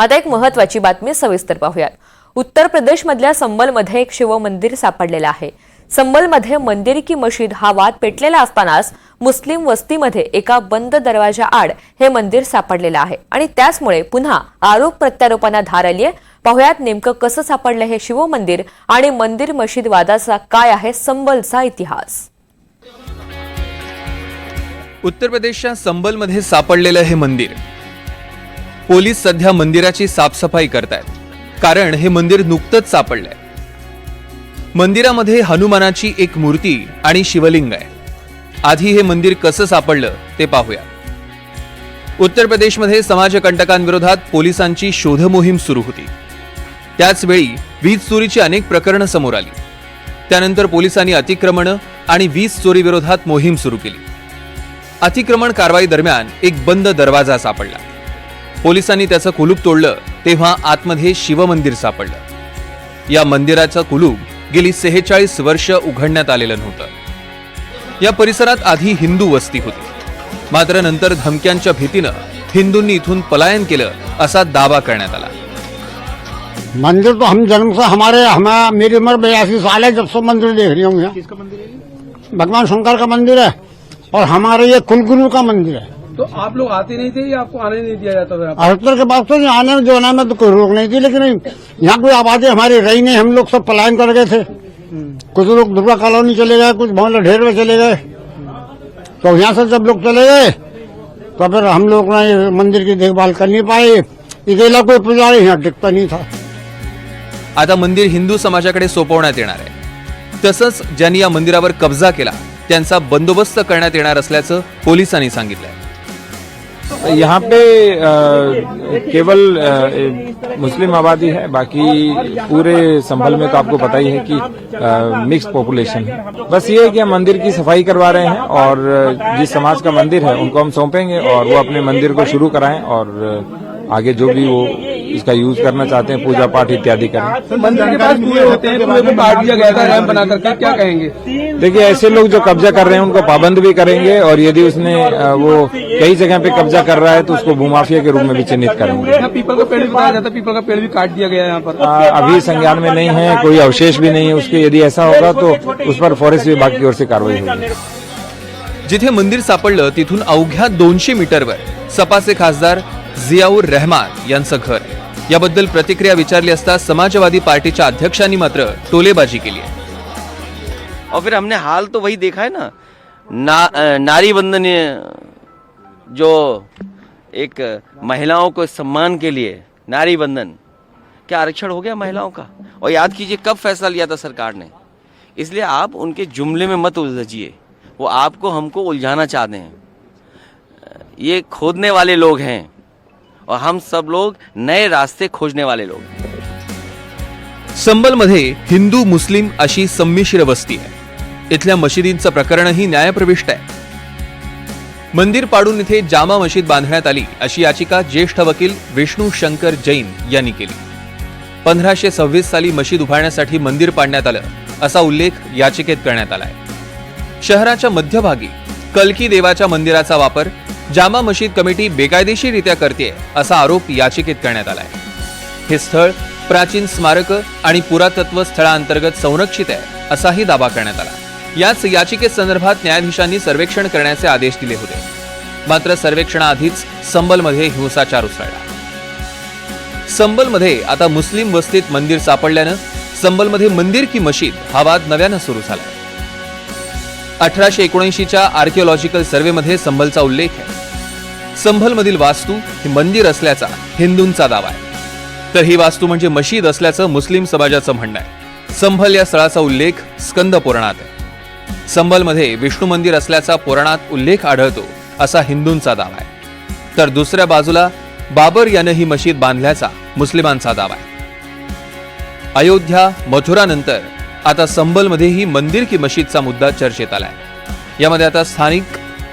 आता एक महत्वाची बातमी सविस्तर पाहूयात. उत्तर प्रदेशमधल्या संबलमध्ये एक शिवमंदिर सापडलेलं आहे. संबलमध्ये मंदिर की मशीद हा वाद पेटलेला असतानाच मुस्लिम वस्तीमध्ये एका बंद दरवाजा आड हे मंदिर सापडलेलं आहे आणि त्याचमुळे पुन्हा आरोप प्रत्यारोपांना धार आली आहे. पाहुयात नेमकं कसं सापडलं हे शिवमंदिर आणि मंदिर मशीद वादाचा काय आहे संबलचा इतिहास. उत्तर प्रदेशच्या संबलमध्ये सापडलेलं हे मंदिर. पोलीस सध्या मंदिराची साफसफाई करतायत. कारण हे मंदिर नुकतंच सापडलंय. मंदिरामध्ये हनुमानाची एक मूर्ती आणि शिवलिंग आहे. आधी हे मंदिर कसं सापडलं ते पाहूया. उत्तर प्रदेशमध्ये समाजकंटकांविरोधात पोलिसांची शोधमोहीम सुरू होती. त्याचवेळी वीज चोरीची अनेक प्रकरणं समोर आली. त्यानंतर पोलिसांनी अतिक्रमणं आणि वीज चोरीविरोधात मोहीम सुरू केली. अतिक्रमण कारवाई दरम्यान एक बंद दरवाजा सापडला. पोलिसांनी त्याचं कुलूप तोडलं तेव्हा आतमध्ये शिवमंदिर सापडलं. या मंदिराचं कुलूप गेली सेहेचाळीस वर्ष उघडण्यात आलेलं नव्हतं. या परिसरात आधी हिंदू वस्ती होती. मात्र नंतर धमक्यांच्या भीतीनं हिंदूंनी इथून पलायन केलं असा दावा करण्यात आला. मंदिर तो हम जन्म से हमारे हमें मेरी उम्र बयासी साल है जब से मंदिर देख रही हूँ यहाँ किसका मंदिर है ये? भगवान शंकर का मंदिर है और हमारे ये कुलगुरु का मंदिर है। तो आप लोग आते नहीं थे या आपको आने नहीं दिया जाता था? अठहत्तर के बाद तो आने में जो में तो कोई रोक नहीं थी लेकिन यहाँ कोई आबादी हमारी रही नहीं हम लोग सब पलायन कर गए थे। कुछ लोग दुर्गा कॉलोनी चले गए कुछ मोहल्ला ढेर में चले गए। तो यहाँ से जब लोग चले गए तो फिर हम लोग ने ये मंदिर की देखभाल कर नहीं पाए। इकेला कोई पुजारी यहाँ टिकता नहीं था। आता मंदिर हिंदू समाजाकडे सोपवण्यात येणार आहे. तसंच ज्यांनी या मंदिरावर कब्जा केला त्यांचा बंदोबस्त करण्यात येणार असल्याचं पोलिसांनी सांगितलंय. यहाँ पे आ, केवल मुस्लिम आबादी है बाकी पूरे संभल में तो आपको पता ही है कि मिक्स पॉपुलेशन है। बस ये है कि हम मंदिर की सफ़ाई करवा रहे हैं और जिस समाज का मंदिर है उनको हम सौंपेंगे और वो अपने मंदिर को शुरू कराएँ और आगे जो भी वो इसका यूज़ करना चाहते हैं पूजा पाठ इत्यादि करें। मंदिर के पास कुएँ होते हैं कुएँ को काट दिया गया था रैम बना करके क्या कहेंगे? देखिए ऐसे लोग जो कब्जा कर रहे हैं उनको पाबंद भी करेंगे और यदि उसने वो कई जगह पे कब्जा कर रहा है तो उसको भूमाफिया के रूप में भी चिन्हित करेंगे। पीपल का पेड़ भी बताया जाता है पीपल का पेड़ भी काट दिया गया यहाँ पर। अभी संज्ञान में नहीं है कोई अवशेष भी नहीं है उसके यदि ऐसा होगा तो उस पर फॉरेस्ट विभाग की ओर से कार्रवाई होगी। जिथे मंदिर सापडलं तिथून अवघ्या दोनशे मीटरवर सपाचे खासदार जियाऊर रहमान यांचं घर. याबद्दल प्रतिक्रिया विचारली असता समाजवादी पार्टीच्या अध्यक्षांनी मात्र टोलेबाजी केली आहे. और फिर हमने हाल तो वही देखा है ना ना नारी अ, जो एक महिलाओं को सम्मान के लिए नारी बंधन क्या आरक्षण हो गया महिलाओं का? और याद कीजिए कब फैसला लिया था सरकार ने? इसलिए आप उनके जुमले में मत उलझिए। वो आपको हमको उलझाना चाहते हैं। ये खोदने वाले लोग हैं। और हम सब लोग नए रास्ते खोजने वाले लोग। संबल संबलमध्ये हिंदू मुस्लिम अशी संमिश्र वस्ती आहे. इथल्या मशिदींचं प्रकरणही न्यायप्रविष्ट आहे. मंदिर पाडून इथे जामा मशीद बांधण्यात आली अशी याचिका ज्येष्ठ वकील विष्णू शंकर जैन यांनी केली. पंधराशे सव्वीस साली मशीद उभारण्यासाठी मंदिर पाडण्यात आलं असा उल्लेख याचिकेत करण्यात आलाय. शहराच्या मध्यभागी कलकी देवाच्या मंदिराचा वापर जामा मशीद कमिटी बेकायदेशीररित्या करते असा आरोप याचिकेत करण्यात आलाय. हे स्थळ प्राचीन स्मारक आणि पुरातत्व स्थळांतर्गत संरक्षित आहे असाही दावा करण्यात आला. याच याचिकेसंदर्भात न्यायाधीशांनी सर्वेक्षण करण्याचे आदेश दिले होते. मात्र सर्वेक्षणाआधीच संबलमध्ये हिंसाचार उसळला. संबलमध्ये आता मुस्लिम वस्तीत मंदिर सापडल्यानं संबलमध्ये मंदिर की मशीद हा वाद नव्यानं सुरू झाला अठराशे एकोणऐंशीच्या आर्किओलॉजिकल सर्व्हेमध्ये संबलचा उल्लेख आहे. संभलमधील वास्तू ही मंदिर असल्याचा हिंदूंचा दावा आहे. तर ही वास्तू म्हणजे मशीद असल्याचं मुस्लिम समाजाचं म्हणणं आहे. संभल या स्थळाचा उल्लेख स्कंद पुराणात आहे. संभलमध्ये विष्णू मंदिर असल्याचा पुराणात उल्लेख आढळतो असा हिंदूंचा दावा आहे. तर दुसऱ्या बाजूला बाबर यानं ही मशीद बांधल्याचा मुस्लिमांचा दावा आहे. अयोध्या मथुरानंतर आता संबलमध्येही मंदिर की मशीदचा मुद्दा चर्चेत आलाय. यामध्ये आता स्थानिक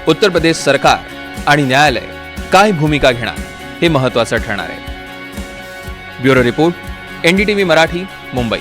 उत्तर प्रदेश सरकार आणि न्यायालय काय भूमिका घेणार हे महत्वाचं ठरणार आहे. Bureau report NDTV Marathi Mumbai.